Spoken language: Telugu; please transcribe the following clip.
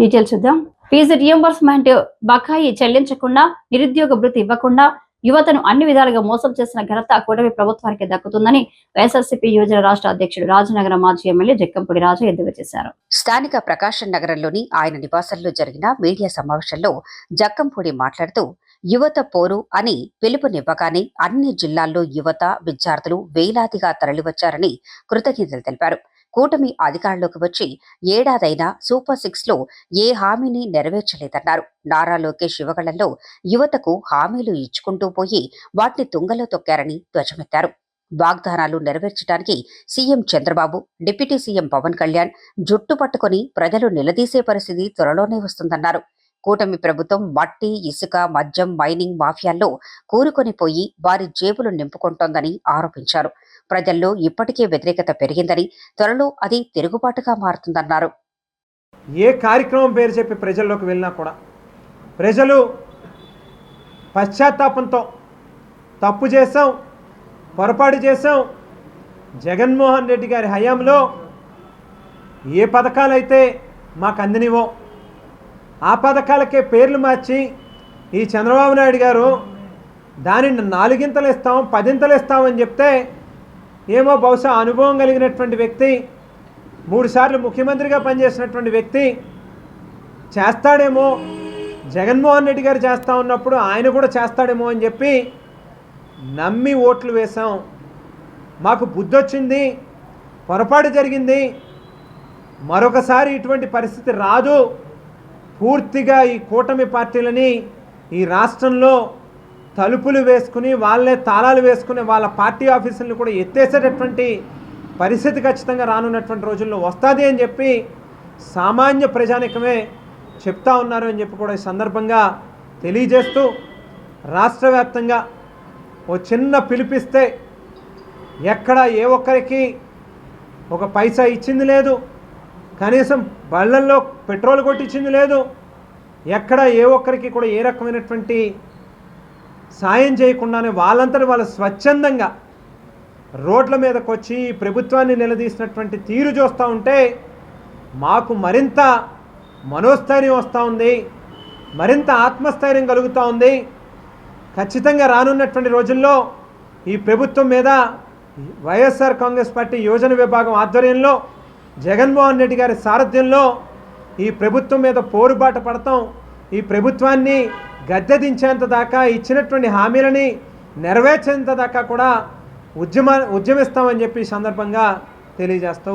డీటెయిల్ చూద్దాం. ఫీజు రియంబర్స్మెంట్ బకాయి చెల్లించకుండా నిరుద్యోగ భృతి ఇవ్వకుండా యువతను అన్ని విధాలుగా మోసం చేసిన ఘనత కూటమి ప్రభుత్వానికి దక్కుతుందని వైఎస్ఆర్సీపీ యువజన రాష్ట్ర అధ్యక్షుడు రాజనగరం మాజీ ఎమ్మెల్యే జక్కంపూడి రాజు ఎద్దుగా చేశారు. స్థానిక ప్రకాశం నగరంలోని ఆయన నివాసంలో జరిగిన మీడియా సమావేశంలో జక్కంపూడి మాట్లాడుతూ యువత పోరు అని పిలుపునివ్వగానే అన్ని జిల్లాల్లో యువత విద్యార్థులు వేలాదిగా తరలివచ్చారని కృతజ్ఞతలు తెలిపారు. కూటమి అధికారంలోకి వచ్చి ఏడాదైనా సూపర్ సిక్స్లో ఏ హామీని నెరవేర్చలేదన్నారు. నారా లోకేష్ యువగళంలో యువతకు హామీలు ఇచ్చుకుంటూ పోయి వాటిని తుంగలో తొక్కారని ధ్వజమెత్తారు. వాగ్దానాలు నెరవేర్చడానికి CM Chandrababu deputy CM Pawan Kalyan జుట్టు పట్టుకొని ప్రజలు నిలదీసే పరిస్థితి త్వరలోనే వస్తుందన్నారు. కూటమి ప్రభుత్వం మట్టి ఇసుక మద్యం మైనింగ్ మాఫియాల్లో కూరుకొని పోయి వారి జేబులు నింపుకుంటోందని ఆరోపించారు. ప్రజల్లో ఇప్పటికే వ్యతిరేకత పెరిగిందని త్వరలో అది తిరుగుబాటుగా మారుతుందన్నారు. ఏ కార్యక్రమం పేరు చెప్పి ప్రజల్లోకి వెళ్ళినా కూడా ప్రజలు పశ్చాత్తాపంతో తప్పు చేశాం పొరపాటు చేశాం. జగన్మోహన్ రెడ్డి గారి హయాంలో ఏ పథకాలైతే మాకు అందినివో ఆ పథకాలకే పేర్లు మార్చి ఈ చంద్రబాబు నాయుడు గారు దానిని నాలుగింతలు ఇస్తాం పదింతలు ఇస్తామని చెప్తే ఏమో బహుశా అనుభవం కలిగినటువంటి వ్యక్తి మూడుసార్లు ముఖ్యమంత్రిగా పనిచేసినటువంటి వ్యక్తి చేస్తాడేమో జగన్మోహన్ రెడ్డి గారు చేస్తా ఉన్నప్పుడు ఆయన కూడా చేస్తాడేమో అని చెప్పి నమ్మి ఓట్లు వేశాం. మాకు బుద్ధి వచ్చింది పొరపాటు జరిగింది మరొకసారి ఇటువంటి పరిస్థితి రాదు. పూర్తిగా ఈ కూటమి పార్టీలని ఈ రాష్ట్రంలో తలుపులు వేసుకుని వాళ్ళే తాళాలు వేసుకుని వాళ్ళ పార్టీ ఆఫీసులను కూడా ఎత్తేసేటటువంటి పరిస్థితి ఖచ్చితంగా రానున్నటువంటి రోజుల్లో వస్తుంది అని చెప్పి సామాన్య ప్రజానికమే చెప్తా ఉన్నారు అని చెప్పి కూడా ఈ సందర్భంగా తెలియజేస్తూ రాష్ట్ర వ్యాప్తంగా ఓ చిన్న పిలిపిస్తే ఎక్కడ ఏ ఒక్కరికి ఒక పైసా ఇచ్చింది లేదు. కనీసం బళ్ళల్లో పెట్రోల్ కొట్టించింది లేదు. ఎక్కడ ఏ ఒక్కరికి కూడా ఏ రకమైనటువంటి సాయం చేయకుండానే వాళ్ళంతటి వాళ్ళ స్వచ్ఛందంగా రోడ్ల మీదకు వచ్చి ఈ ప్రభుత్వాన్ని నిలదీసినటువంటి తీరు చూస్తూ ఉంటే మాకు మరింత మనోస్థైర్యం వస్తూ ఉంది మరింత ఆత్మస్థైర్యం కలుగుతూ ఉంది. ఖచ్చితంగా రానున్నటువంటి రోజుల్లో ఈ ప్రభుత్వం మీద వైఎస్ఆర్ కాంగ్రెస్ పార్టీ యోజన విభాగం ఆధ్వర్యంలో జగన్మోహన్ రెడ్డి గారి సారథ్యంలో ఈ ప్రభుత్వం మీద పోరుబాట పడతాం. ఈ ప్రభుత్వాన్ని గద్దె దించేంత దాకా ఇచ్చినటువంటి హామీలని నెరవేర్చేంత దాకా కూడా ఉద్యమ ఉద్యమిస్తామని చెప్పి సందర్భంగా తెలియజేస్తూ